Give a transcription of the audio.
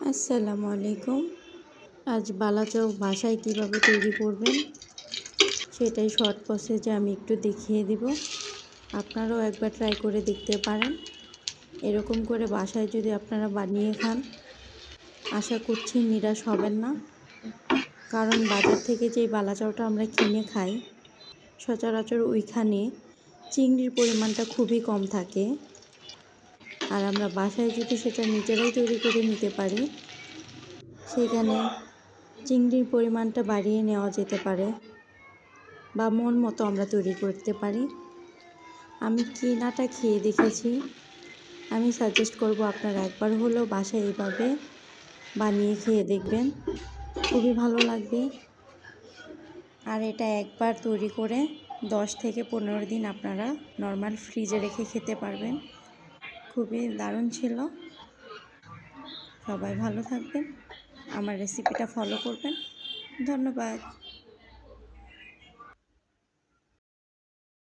আসসালামু আলাইকুম। আজ বালাচাও বাসায় কীভাবে তৈরি করবেন? সেটাই শর্ট প্রসেসে আমি একটু দেখিয়ে দিব। আপনারাও একবার ট্রাই করে দেখতে পারেন। এরকম করে বাসায় যদি আপনারা বানিয়ে খান, আশা করছি নিরাশ হবেন না। কারণ বাজার থেকে যেই বালাচাওটা আমরা কিনে খাই, সচরাচর ওইখানে চিংড়ির পরিমাণটা খুবই কম থাকে। আর আমরা বাসায় যদি সেটা নিজেরাই তৈরি করে নিতে পারি, সেখানে চিংড়ির পরিমাণটা বাড়িয়ে নেওয়া যেতে পারে বা মন মতো আমরা তৈরি করতে পারি। আমি কিনাটা খেয়ে দেখেছি। আমি সাজেস্ট করব আপনারা একবার হলেও বাসায় এইভাবে বানিয়ে খেয়ে দেখবেন। খুবই ভালো লাগবে। আর এটা একবার তৈরি করে দশ থেকে পনেরো দিন আপনারা নর্মাল ফ্রিজে রেখে খেতে পারবেন। খুবই দারুণ ছিল। সবাই ভালো থাকবেন। আমার রেসিপিটা ফলো করবেন। ধন্যবাদ।